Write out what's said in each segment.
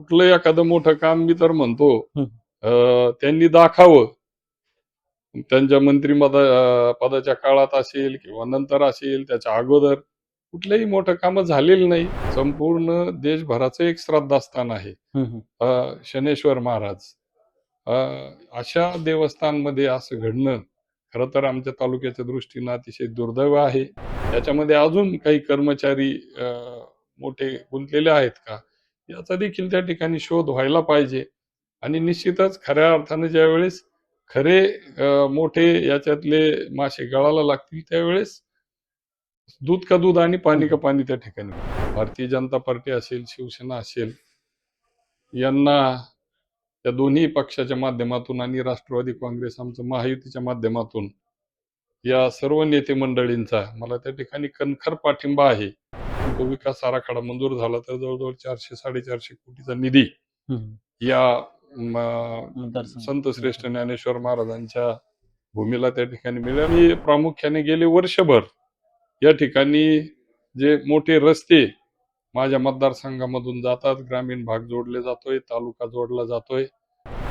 कुठलं एखादं मोठं काम मी तर म्हणतो. अं, त्यांनी दाखावं. त्यांच्या मंत्री पदाच्या काळात असेल किंवा नंतर असेल त्याच्या अगोदर कुठलंही मोठं काम झालेलं नाही. संपूर्ण देशभराचं एक श्रद्धास्थान आहे. शनेश्वर महाराज. अशा देवस्थानमध्ये असं घडणं खरं तर आमच्या तालुक्याच्या दृष्टीनं अतिशय दुर्दैव आहे. याच्यामध्ये अजून काही कर्मचारी मोठे गुंतलेले आहेत का? याचा देखील त्या ठिकाणी शोध व्हायला पाहिजे. आणि निश्चितच खऱ्या अर्थाने ज्यावेळेस खरे मोठे याच्यातले मासे गळाला लागतील त्यावेळेस दूध का दूध आणि पाणी का पाणी त्या ठिकाणी. भारतीय जनता पार्टी असेल शिवसेना असेल यांना त्या दोन्ही पक्षाच्या माध्यमातून आणि राष्ट्रवादी काँग्रेस आमचं महायुतीच्या माध्यमातून या सर्व नेते मंडळींचा मला त्या ठिकाणी कणखर पाठिंबा आहे. तो विकास आराखडा मंजूर झाला तर जवळजवळ चारशे साडेचारशे कोटीचा निधी. या. संत श्रेष्ठ ज्ञानेश्वर महाराजांच्या भूमीला त्या ठिकाणी मिळाले आणि प्रामुख्याने गेले वर्षभर या ठिकाणी जे मोठे रस्ते माझ्या मतदारसंघामधून जातात ग्रामीण भाग जोडले जातोय तालुका जोडला जातोय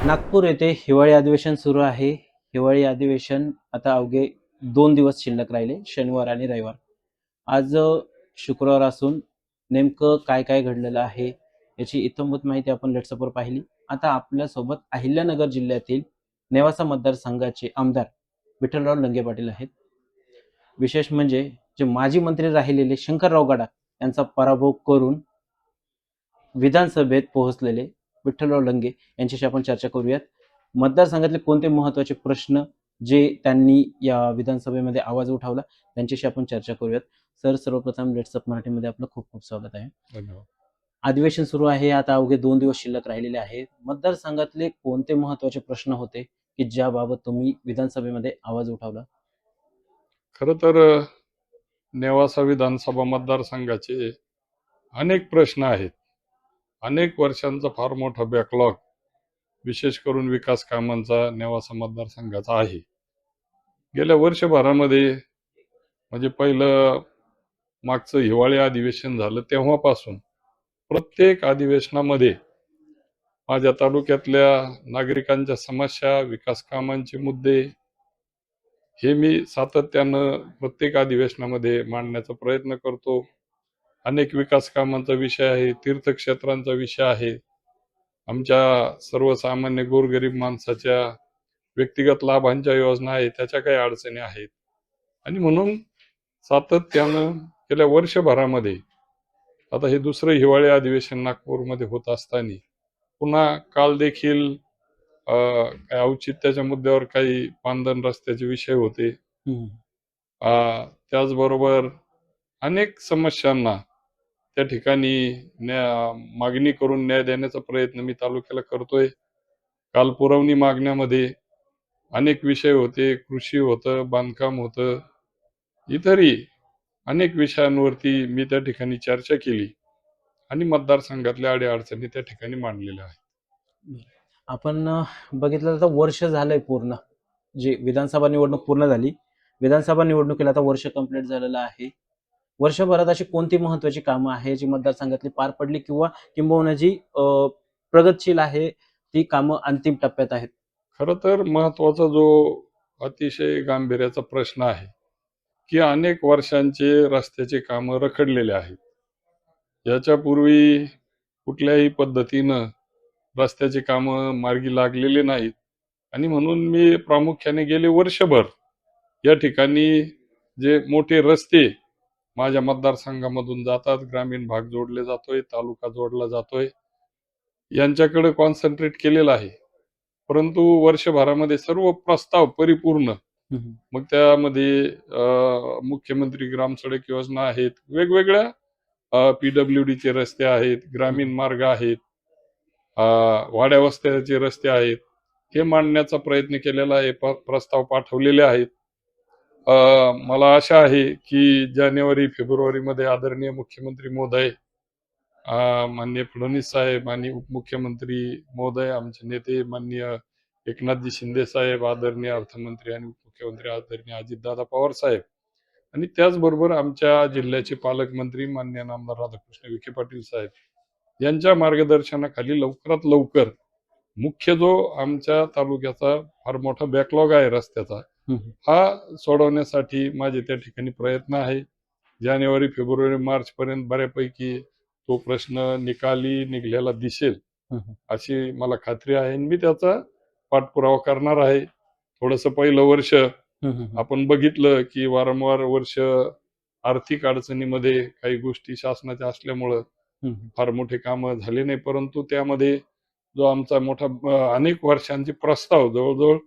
नागपूर येथे हिवाळी अधिवेशन सुरू आहे हिवाळी अधिवेशन आता अवघे दोन दिवस शिल्लक राहिले शनिवार आणि रविवार आज शुक्रवार असून नेमकं काय काय घडलेलं आहे याची इतंभूत माहिती आपण लेट्सअपवर पाहिली. आता आपल्यासोबत अहिल्यानगर जिल्ह्यातील नेवासा मतदारसंघाचे आमदार विठ्ठलराव लंगे पाटील आहेत. विशेष म्हणजे जे माजी मंत्री राहिलेले शंकरराव गडाख यांचा पराभव करून विधानसभेत पोहोचलेले विठ्ठलराव लंगे यांच्याशी आपण चर्चा करूयात. मतदारसंघातले कोणते महत्त्वाचे प्रश्न जे त्यांनी या विधानसभेमध्ये आवाज उठवला त्यांच्याशी आपण चर्चा करूयात. सर सर्वप्रथम लेट्सअप मराठीमध्ये आपलं खूप खूप स्वागत आहे. धन्यवाद. अधिवेशन सुरू आहे. आता अवघे दोन दिवस शिल्लक राहिलेले आहेत मतदारसंघातले कोणते महत्त्वाचे प्रश्न होते की ज्याबाबत तुम्ही विधानसभेमध्ये आवाज उठवला? खरं तर नेवासा विधानसभा मतदारसंघाचे अनेक प्रश्न आहेत. अनेक वर्षांचा फार मोठा बॅकलॉग विशेष करून विकास कामांचा नेवासा मतदारसंघाचा आहे. गेल्या वर्षभरामध्ये म्हणजे पहिलं मागचं हिवाळी अधिवेशन झालं तेव्हापासून प्रत्येक अधिवेशनामध्ये माझ्या तालुक्यातल्या नागरिकांच्या समस्या विकास कामांचे मुद्दे हे मी सातत्यानं प्रत्येक अधिवेशनामध्ये मांडण्याचा प्रयत्न करतो. अनेक विकास कामांचा विषय आहे तीर्थक्षेत्रांचा विषय आहे. आमच्या सर्वसामान्य गोरगरीब माणसाच्या व्यक्तिगत लाभांच्या योजना आहेत त्याच्या काही अडचणी आहेत. आणि म्हणून सातत्यानं गेल्या वर्षभरामध्ये आता हे दुसरं हिवाळी अधिवेशन नागपूरमध्ये होत असताना पुन्हा काल देखील औचित्याच्या मुद्द्यावर काही पांदन रस्त्याचे विषय होते. त्याचबरोबर अनेक समस्यांना त्या ठिकाणी न्या मागणी करून न्याय देण्याचा प्रयत्न मी तालुक्याला करतोय. काल पुरवणी मागण्यामध्ये अनेक विषय होते कृषी होतं बांधकाम होतं इतरही अनेक विषयांवरती मी त्या ठिकाणी चर्चा केली आणि मतदारसंघातल्या अडीअडचणी त्या ठिकाणी मांडलेल्या आहेत. आपण बघितलं तर वर्ष झालंय पूर्ण. जी विधानसभा निवडणूक पूर्ण झाली. विधानसभा निवडणुकीला आता वर्ष कंप्लीट झालेलं आहे. वर्षभरात अशी कोणती महत्वाची कामं आहे जी मतदारसंघातली पार पडली किंवा किंबहुना जी प्रगतशील आहे ती कामं अंतिम टप्प्यात आहेत? खरं तर महत्त्वाचा जो अतिशय गांभीर्याचा प्रश्न आहे की अनेक वर्षांचे रस्त्याचे कामं रखडलेले आहेत. याच्यापूर्वी कुठल्याही पद्धतीनं रस्त्याचे कामं मार्गी लागलेले नाहीत. आणि म्हणून मी प्रामुख्याने गेले वर्षभर या ठिकाणी जे मोठे रस्ते माझ्या मतदारसंघामधून जातात ग्रामीण भाग जोडले जातोय तालुका जोडला जातोय यांच्याकडे कॉन्सन्ट्रेट केलेलं आहे. परंतु वर्षभरामध्ये सर्व प्रस्ताव परिपूर्ण मग त्यामध्ये मुख्यमंत्री ग्राम सडक योजना आहेत. वेगवेगळ्या पीडब्ल्यू चे रस्ते आहेत ग्रामीण मार्ग आहेत वाड्या वस्त्याचे रस्ते आहेत. हे मांडण्याचा प्रयत्न केलेला आहे प्रस्ताव पाठवलेले आहेत. मला आशा आहे की जानेवारी फेब्रुवारीमध्ये आदरणीय मुख्यमंत्री महोदय मान्य माननीय फडणवीस साहेब आणि उपमुख्यमंत्री महोदय आमचे नेते माननीय एकनाथजी शिंदे साहेब आदरणीय अर्थमंत्री आणि उपमुख्यमंत्री आदरणीय अजितदादा पवार साहेब आणि त्याचबरोबर आमच्या जिल्ह्याचे पालकमंत्री माननीय नामदार राधाकृष्ण विखे पाटील साहेब यांच्या मार्गदर्शनाखाली लवकरात लवकर मुख्य जो आमच्या तालुक्याचा फार मोठा बॅकलॉग आहे रस्त्याचा. हा सोडवण्यासाठी माझे त्या ठिकाणी प्रयत्न आहे जानेवारी फेब्रुवारी मार्च पर्यंत बऱ्यापैकी तो प्रश्न निकाली निघलेला दिसेल. अशी मला खात्री आहे आणि मी त्याचा पाठपुरावा करणार आहे थोडस पहिलं वर्ष. आपण बघितलं की वारंवार वर्ष आर्थिक अडचणीमध्ये काही गोष्टी शासनाच्या असल्यामुळं. फार मोठे कामं झाले नाही परंतु त्यामध्ये जो आमचा मोठा अनेक वर्षांचे प्रस्ताव जवळजवळ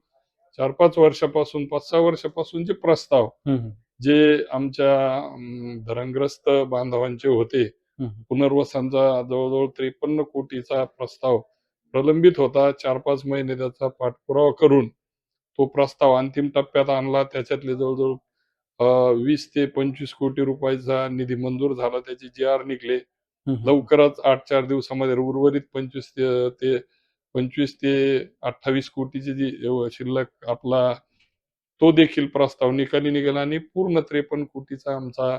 चार पाच वर्षापासून पाच सहा वर्षापासूनचे प्रस्ताव हम्म. जे आमच्या धरणग्रस्त बांधवांचे होते. पुनर्वसनचा जवळजवळ त्रेपन्न कोटीचा प्रस्ताव प्रलंबित होता चार पाच महिने त्याचा पाठपुरावा करून तो प्रस्ताव अंतिम टप्प्यात आणला त्याच्यातले जवळजवळ वीस ते पंचवीस कोटी रुपयाचा निधी मंजूर झाला त्याचे जे आर निघले. लवकरच आठ चार दिवसामध्ये उर्वरित पंचवीस ते पंचवीस ते अठ्ठावीस कोटीची जी शिल्लक आपला तो देखील प्रस्ताव निकाली निघाला आणि पूर्ण त्रेपन्न कोटीचा आमचा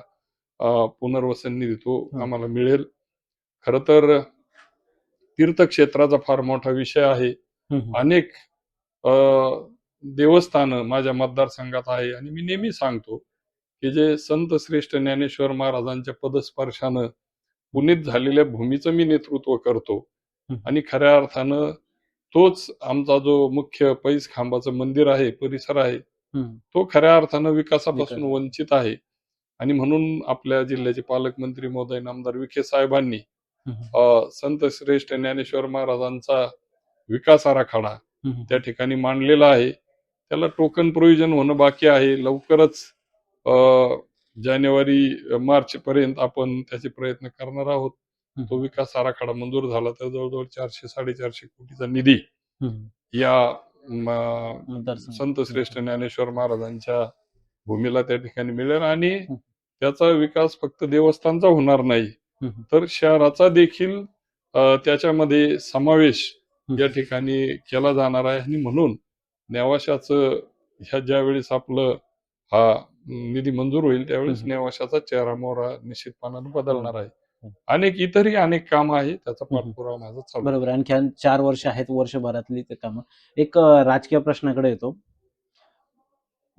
पुनर्वसन निधी तो. आम्हाला मिळेल खर तर तीर्थक्षेत्राचा फार मोठा विषय आहे. अनेक देवस्थान माझ्या मतदारसंघात आहे आणि मी नेहमी सांगतो की जे संत श्रेष्ठ ज्ञानेश्वर महाराजांच्या पदस्पर्शानं पुनीत झालेल्या भूमीचं मी नेतृत्व करतो. आणि खऱ्या अर्थानं तोच आमचा जो मुख्य पैस खांबाचं मंदिर आहे परिसर आहे. तो खऱ्या अर्थानं विकासापासून विकास. वंचित आहे आणि म्हणून आपल्या जिल्ह्याचे पालकमंत्री महोदय आमदार विखे साहेबांनी संत श्रेष्ठ ज्ञानेश्वर महाराजांचा विकास आराखडा. त्या ठिकाणी मांडलेला आहे त्याला टोकन प्रोव्हिजन होणं बाकी आहे लवकरच अ, जानेवारी मार्च पर्यंत आपण त्याचे प्रयत्न करणार आहोत. तो विकास आराखडा मंजूर झाला तर जवळजवळ चारशे साडेचारशे कोटीचा निधी. या. संत श्रेष्ठ ज्ञानेश्वर महाराजांच्या भूमीला त्या ठिकाणी मिळेल आणि. त्याचा विकास फक्त देवस्थानचा होणार नाही. तर शहराचा देखील त्याच्यामध्ये समावेश. या ठिकाणी केला जाणार आहे आणि म्हणून नेवाशाचं ह्या ज्या वेळेस आपलं हा निधी मंजूर होईल त्यावेळेस. नेवाशाचा चेहरा मोहरा निश्चितपणाने बदलणार आहे. अनेक इतरही अनेक कामं आहेत त्याचा. पाठपुरावा माझा चालू आहे. बरोबर आणखी चार वर्ष आहेत वर्षभरातली ते कामं एक राजकीय प्रश्नाकडे येतो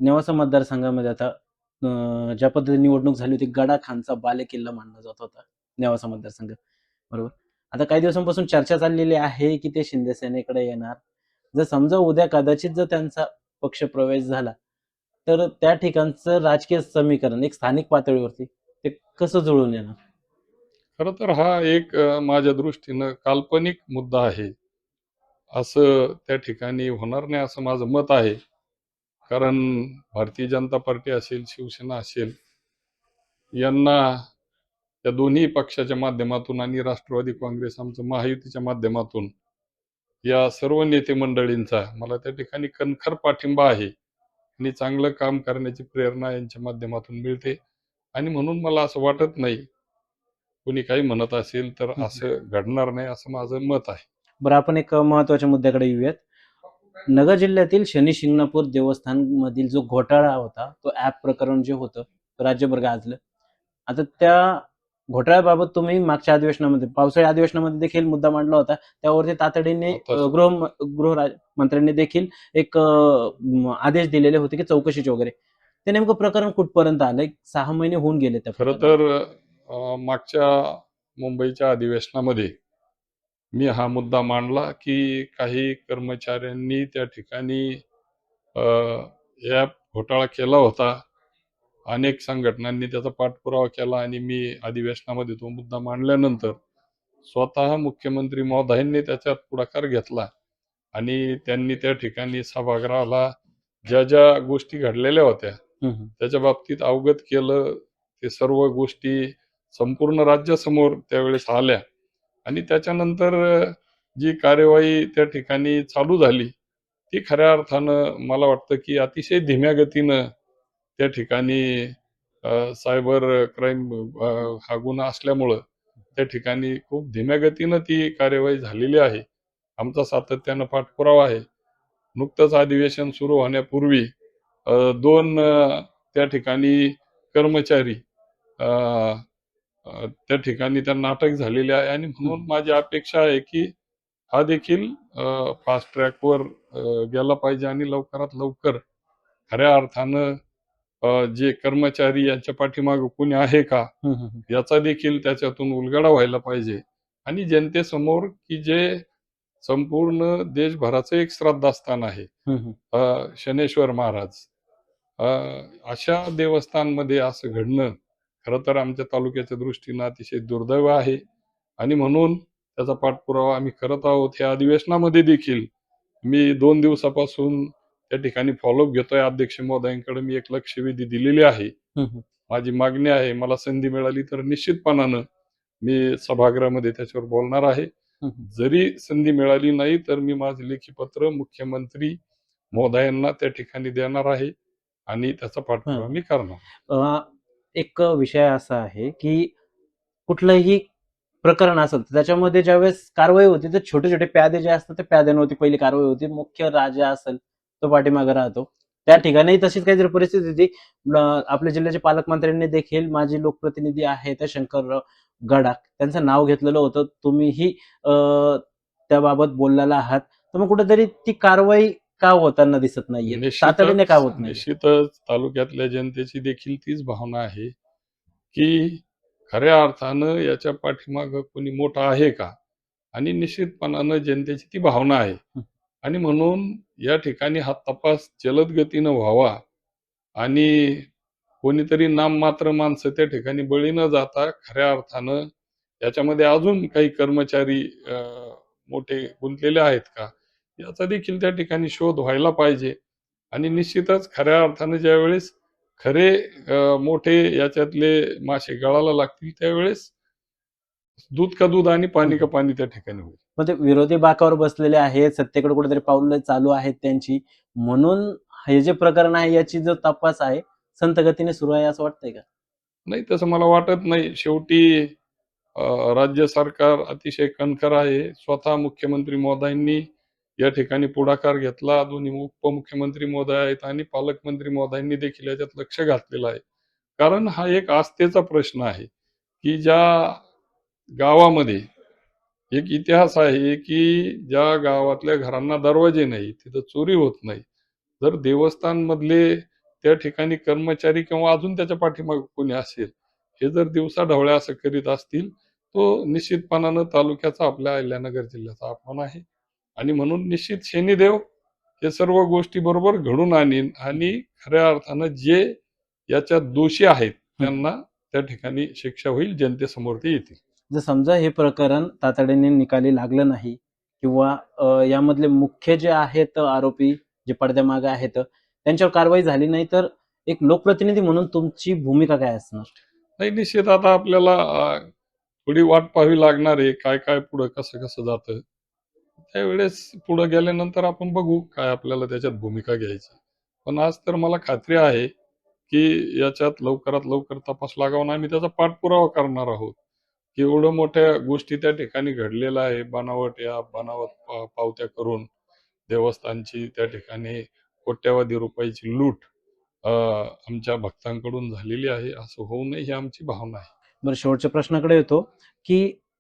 नेवासा मतदारसंघामध्ये आता ज्या पद्धतीने निवडणूक झाली होती गडा खानचा बाले किल्ला मानला जात होता नेवासा मतदारसंघ बरोबर आता काही दिवसांपासून चर्चा चाललेली आहे की ते शिंदे सेनेकडे येणार जर समजा उद्या कदाचित जर त्यांचा पक्ष प्रवेश झाला तर त्या ठिकाणचं राजकीय समीकरण एक स्थानिक पातळीवरती ते कसं जुळून येणार? खर तर हा एक माझ्या दृष्टीनं काल्पनिक मुद्दा आहे. असं त्या ठिकाणी होणार नाही असं माझं मत आहे. कारण भारतीय जनता पार्टी असेल शिवसेना असेल यांना या दोन्ही पक्षाच्या माध्यमातून आणि राष्ट्रवादी काँग्रेस आमचं महायुतीच्या माध्यमातून या सर्व नेते मंडळींचा मला त्या ठिकाणी कणखर पाठिंबा आहे. आणि चांगलं काम करण्याची प्रेरणा यांच्या माध्यमातून मिळते. आणि म्हणून मला असं वाटत नाही कोणी काही म्हणत असेल तर. असं घडणार नाही असं माझं मत आहे. बरं आपण एक महत्त्वाच्या मुद्द्याकडे येऊयात. नगर जिल्ह्यातील शनी शिंगणापूर देवस्थान मधील जो घोटाळा होता तो ऍप प्रकरण जे होतं राज्यभर गाजलं. आता त्या घोटाळ्याबाबत तुम्ही मागच्या अधिवेशनामध्ये पावसाळी अधिवेशनामध्ये देखील मुद्दा मांडला होता. त्यावरती तातडीने अं, गृह गृह मंत्र्यांनी देखील एक आदेश दिलेले होते की चौकशीचे वगैरे. ते नेमकं प्रकरण कुठपर्यंत आलं? एक सहा महिने होऊन गेले त्या खरं. तर मागच्या मुंबईच्या अधिवेशनामध्ये मी हा मुद्दा मांडला की काही कर्मचाऱ्यांनी त्या ठिकाणी ॲप घोटाळा केला होता. अनेक संघटनांनी त्याचा पाठपुरावा केला आणि मी अधिवेशनामध्ये तो मुद्दा मांडल्यानंतर स्वतः मुख्यमंत्री महोदयांनी त्याच्यात पुढाकार घेतला आणि त्यांनी त्या ठिकाणी सभागृहाला ज्या ज्या गोष्टी घडलेल्या होत्या. त्याच्या बाबतीत अवगत केलं ते सर्व गोष्टी संपूर्ण राज्यासमोर त्यावेळेस आल्या आणि त्याच्यानंतर जी कार्यवाही त्या ठिकाणी चालू झाली ती खऱ्या अर्थानं मला वाटतं की अतिशय धीम्या गतीनं त्या ठिकाणी सायबर क्राईम हा गुन्हा असल्यामुळं त्या ठिकाणी खूप धीम्या गतीनं ती कार्यवाही झालेली आहे. आमचा सातत्यानं पाठपुरावा आहे. नुकतंच अधिवेशन सुरू होण्यापूर्वी दोन त्या ठिकाणी कर्मचारी त्या ठिकाणी त्या नाटक झालेले आहे आणि म्हणून माझी अपेक्षा आहे की हा देखील फास्ट ट्रॅकवर गेला पाहिजे आणि लवकरात लवकर खऱ्या अर्थानं जे कर्मचारी यांच्या पाठीमागे कोणी आहे का. याचा देखील त्याच्यातून उलगडा व्हायला पाहिजे. आणि जनतेसमोर की जे संपूर्ण देशभराचं एक श्रद्धास्थान आहे शनेश्वर महाराज. अशा देवस्थानमध्ये असं घडणं खरं तर आमच्या तालुक्याच्या दृष्टीनं अतिशय दुर्दैव आहे. आणि म्हणून त्याचा पाठपुरावा आम्ही करत आहोत. या अधिवेशनामध्ये देखील मी दोन दिवसापासून त्या ठिकाणी फॉलोअप घेतोय अध्यक्ष महोदयांकडे मी एक लक्षवेधी दिलेली आहे. माझी मागणी आहे मला संधी मिळाली तर निश्चितपणानं मी सभागृहामध्ये त्याच्यावर बोलणार आहे. जरी संधी मिळाली नाही तर मी माझे लेखी पत्र मुख्यमंत्री महोदयांना त्या ठिकाणी देणार आहे आणि त्याचा पाठपुरावा. मी करणार एक विषय असा आहे की कुठलंही प्रकरण असेल तर त्याच्यामध्ये ज्यावेळेस कारवाई होती तर छोटे छोटे प्यादे जे असतात त्या प्याद्यांवरती पहिली कारवाई होती मुख्य राजा असेल तो पाठीमागे राहतो. त्या ठिकाणी तशीच काहीतरी परिस्थिती होती. आपल्या जिल्ह्याचे पालकमंत्र्यांनी देखील माजी लोकप्रतिनिधी आहेत शंकरराव गडाख. त्यांचं नाव घेतलेलं होतं. तुम्हीही त्याबाबत बोललेला आहात. तर मग कुठेतरी ती कारवाई का होताना दिसत नाहीये? तातडीने का होत नाही निश्चितच तालुक्यातल्या जनतेची देखील तीच भावना आहे की खऱ्या अर्थानं याच्या पाठीमागं कोणी मोठा आहे का? आणि निश्चितपणानं जनतेची ती भावना आहे. आणि म्हणून या ठिकाणी हा तपास जलद गतीनं व्हावा आणि कोणीतरी नाममात्र माणसं त्या ठिकाणी बळी न जाता खऱ्या अर्थानं याच्यामध्ये अजून काही कर्मचारी मोठे गुंतलेले आहेत का? याचा देखील त्या ठिकाणी शोध व्हायला पाहिजे आणि निश्चितच खऱ्या अर्थानं ज्यावेळेस खरे मोठे याच्यातले मासे गळाला लागतील त्यावेळेस दूध का दूध आणि पाणी का पाणी त्या ठिकाणी होईल. मग ते विरोधी बाकावर बसलेले आहेत सत्तेकडे कुठेतरी पाऊल चालू आहेत त्यांची. म्हणून हे जे प्रकरण आहे याची जो तपास आहे संत गतीने सुरू आहे असं वाटतंय का? नाही तसं मला वाटत नाही. शेवटी राज्य सरकार अतिशय कणखर आहे. स्वतः मुख्यमंत्री मोदयांनी या ठिकाणी पुढाकार घेतला. दोन्ही उपमुख्यमंत्री मोदय आहेत आणि पालकमंत्री मोदयांनी देखील याच्यात लक्ष घातलेलं आहे. कारण हा एक आस्थेचा प्रश्न आहे की ज्या गावामध्ये एक इतिहास आहे की ज्या गावातल्या घरांना दरवाजे नाही तिथं चोरी होत नाही. जर देवस्थान मधले त्या ठिकाणी कर्मचारी किंवा अजून त्याच्या पाठीमागे कोणी असेल हे जर दिवसा ढवळ्या असं करीत असतील तो निश्चितपणानं तालुक्याचा आपल्या अहिल्यानगर जिल्ह्याचा अपमान आहे. आणि म्हणून निश्चित शनिदेव हे सर्व गोष्टी बरोबर घडून आणीन आणि खऱ्या अर्थानं जे याच्यात दोषी आहेत त्यांना त्या ठिकाणी शिक्षा होईल जनतेसमोर ते येतील. जर समजा हे प्रकरण तातडीने निकाली लागलं नाही किंवा यामधले मुख्य जे आहेत आरोपी जे पडद्यामागे आहेत त्यांच्यावर कारवाई झाली नाही तर एक लोकप्रतिनिधी म्हणून तुमची भूमिका काय असणार? नाही निश्चित आता आपल्याला थोडी वाट पाहावी लागणार आहे काय काय पुढं कसं कसं जातं त्यावेळेस पुढं गेल्यानंतर आपण बघू काय आपल्याला त्याच्यात भूमिका घ्यायची. पण आज तर मला खात्री आहे की याच्यात लवकरात लवकर तपास लागावा आम्ही त्याचा पाठपुरावा करणार आहोत. की एवढं मोठ्या गोष्टी त्या ठिकाणी घडलेल्या आहे. बनावट या बनावट पावत्या करून देवस्थानची त्या ठिकाणी कोट्यावधी रुपयाची लूट आमच्या भक्तांकडून झालेली आहे. असं होऊ नये ही आमची भावना आहे. बरं शेवटच्या प्रश्नाकडे येतो की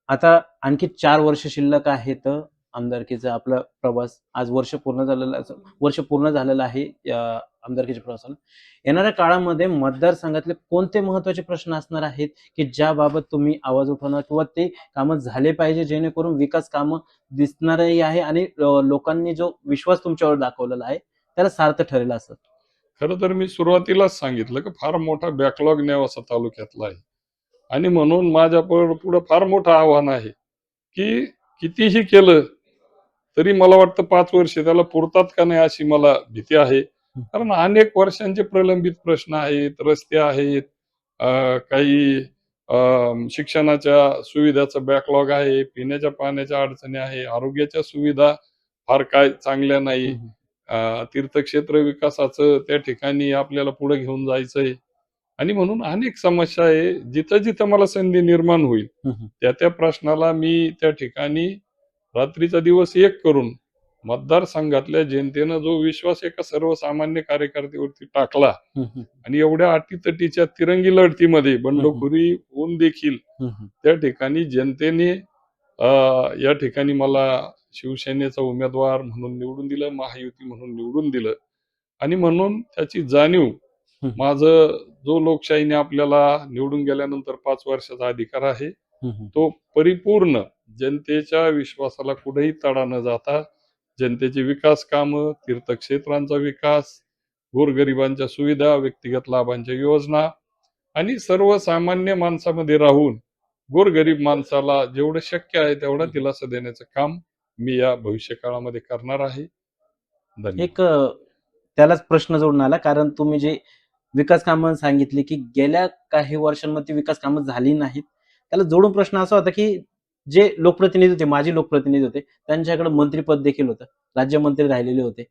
आता आणखी चार वर्ष शिल्लक आहेत. आमदारकीचा आपला प्रवास आज वर्ष पूर्ण झालेला वर्ष पूर्ण झालेलं आहे आमदारकीच्या प्रवासाला. येणाऱ्या काळामध्ये मतदारसंघातले कोणते महत्त्वाचे प्रश्न असणार आहेत की ज्याबाबत तुम्ही आवाज उठवणार किंवा ते कामं झाले पाहिजे जेणेकरून विकास कामं दिसणारही आहे आणि लोकांनी जो विश्वास तुमच्यावर दाखवलेला आहे त्याला सार्थ ठरेल असं? खरं तर मी सुरुवातीलाच सांगितलं की फार मोठा बॅकलॉग नेवासा तालुक्यातला आहे. आणि म्हणून माझ्या पुढं फार मोठं आव्हान आहे की कितीही केलं तरी मला वाटतं पाच वर्ष त्याला पुरतात का नाही अशी मला भीती आहे. कारण अनेक वर्षांचे प्रलंबित प्रश्न आहेत रस्ते आहेत काही शिक्षणाच्या सुविधाचं बॅकलॉग आहे पिण्याच्या पाण्याच्या अडचणी आहे आरोग्याच्या सुविधा फार काय चांगल्या नाही. तीर्थक्षेत्र विकासाचं त्या ठिकाणी आपल्याला पुढे घेऊन जायचंय. आणि म्हणून अनेक समस्या आहे जिथं जिथं मला संधी निर्माण होईल त्या त्या प्रश्नाला मी त्या ठिकाणी रात्रीचा दिवस एक करून मतदारसंघातल्या जनतेनं जो विश्वास एका सर्वसामान्य कार्यकर्त्यावरती टाकला आणि एवढ्या अटीतटीच्या तिरंगी लढतीमध्ये बंडखोरी होऊन देखील त्या ठिकाणी जनतेने या ठिकाणी मला शिवसेनेचा उमेदवार म्हणून निवडून दिलं महायुती म्हणून निवडून दिलं. आणि म्हणून त्याची जाणीव. माझं जो लोकशाहीने आपल्याला निवडून गेल्यानंतर पाच वर्षाचा अधिकार आहे तो परिपूर्ण जनतेच्या विश्वासाला कुठेही तडा न जाता जनतेचे विकास कामं तीर्थक्षेत्रांचा विकास गोरगरिबांच्या सुविधा व्यक्तिगत लाभांच्या योजना आणि सर्वसामान्य माणसामध्ये राहून गोरगरीब माणसाला जेवढं शक्य आहे तेवढा दिलासा देण्याचं काम मी या भविष्य काळामध्ये करणार आहे. एक त्यालाच प्रश्न जोडून आला कारण तुम्ही जे विकास कामं सांगितली की गेल्या काही वर्षांमध्ये ती विकास कामं झाली नाहीत. त्याला जोडून प्रश्न असा होता की जे लोकप्रतिनिधी होते माजी लोकप्रतिनिधी होते त्यांच्याकडे मंत्रीपद देखील होतं. राज्यमंत्री राहिलेले होते.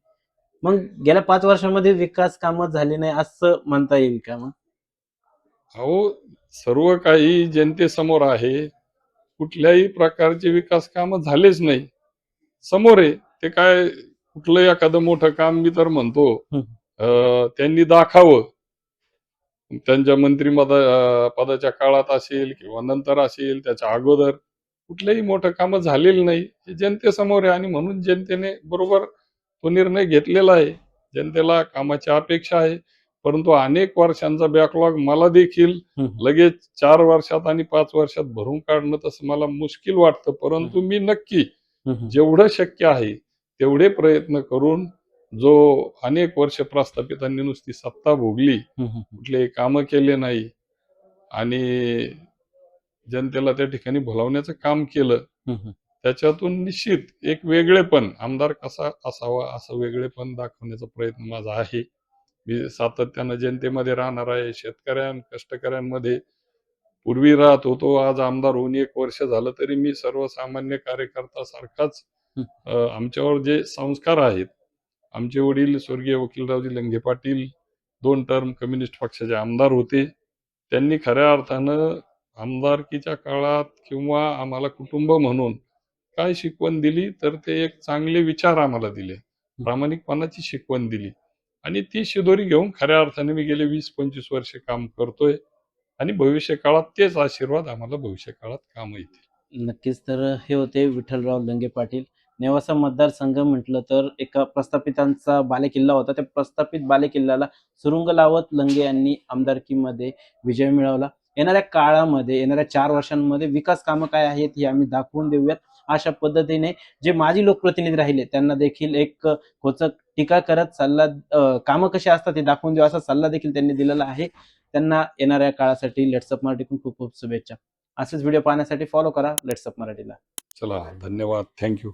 मग गेल्या पाच वर्षांमध्ये विकास कामं झाली नाही असं म्हणता येईल का मग? अहो सर्व काही जनतेसमोर आहे. कुठल्याही प्रकारचे विकास कामं झालेच नाही. समोर आहे ते काय कुठलं एखादं मोठं काम मी तर म्हणतो त्यांनी दाखावं. त्यांच्या मंत्री पदाच्या काळात असेल किंवा नंतर असेल त्याच्या अगोदर. कुठलंही मोठं कामं झालेलं नाही. हे जनतेसमोर आहे आणि म्हणून जनतेने बरोबर तो निर्णय घेतलेला आहे. जनतेला कामाची अपेक्षा आहे. परंतु अनेक वर्षांचा बॅकलॉग मला देखील लगेच चार वर्षात आणि पाच वर्षात भरून काढणं तसं मला मुश्किल वाटतं. परंतु मी नक्की जेवढं शक्य आहे तेवढे प्रयत्न करून जो अनेक वर्ष प्रस्थापितांनी नुसती सत्ता भोगली कुठलेही कामं केले नाही आणि जनतेला त्या ठिकाणी भुलवण्याचं काम केलं. त्याच्यातून निश्चित एक वेगळेपण आमदार कसा असावा असं वेगळेपण दाखवण्याचा प्रयत्न माझा आहे. मी सातत्यानं जनतेमध्ये राहणार आहे शेतकऱ्यां कष्टकऱ्यांमध्ये पूर्वी राहत होतो आज आमदार होऊन एक वर्ष झालं तरी मी सर्वसामान्य कार्यकर्ता सारखाच आमच्यावर जे संस्कार आहेत आमचे वडील स्वर्गीय वकीलरावजी लंघे पाटील दोन टर्म कम्युनिस्ट पक्षाचे आमदार होते. त्यांनी खऱ्या अर्थानं आमदारकीच्या काळात किंवा आम्हाला कुटुंब म्हणून काय शिकवण दिली तर ते एक चांगले विचार आम्हाला दिले. प्रामाणिकपणाची शिकवण दिली. आणि ती शिदोरी घेऊन खऱ्या अर्थाने मी गेले वीस पंचवीस वर्ष काम करतोय आणि भविष्य काळात तेच आशीर्वाद आम्हाला भविष्य काळात काम येतील. नक्कीच. तर हे होते विठ्ठलराव लंगे पाटील. नेवासा मतदारसंघ म्हटलं तर एका प्रस्थापितांचा बालेकिल्ला होता. त्या प्रस्थापित बालेकिल्ल्याला सुरुंग लावत लंगे यांनी आमदारकीमध्ये विजय मिळवला. येणाऱ्या काळामध्ये येणाऱ्या चार वर्षांमध्ये विकास कामं काय आहेत ही आम्ही दाखवून देऊयात अशा पद्धतीने जे माजी लोकप्रतिनिधी राहिले त्यांना देखील एक खोचक टीका करत सल्ला कामं कशी असतात ते दाखवून देऊ असा सल्ला देखील त्यांनी दिलेला आहे. त्यांना येणाऱ्या काळासाठी लेट्सअप मराठीतून खूप खूप शुभेच्छा. असेच व्हिडिओ पाहण्यासाठी फॉलो करा लेट्सअप मराठीला. चला धन्यवाद. थँक्यू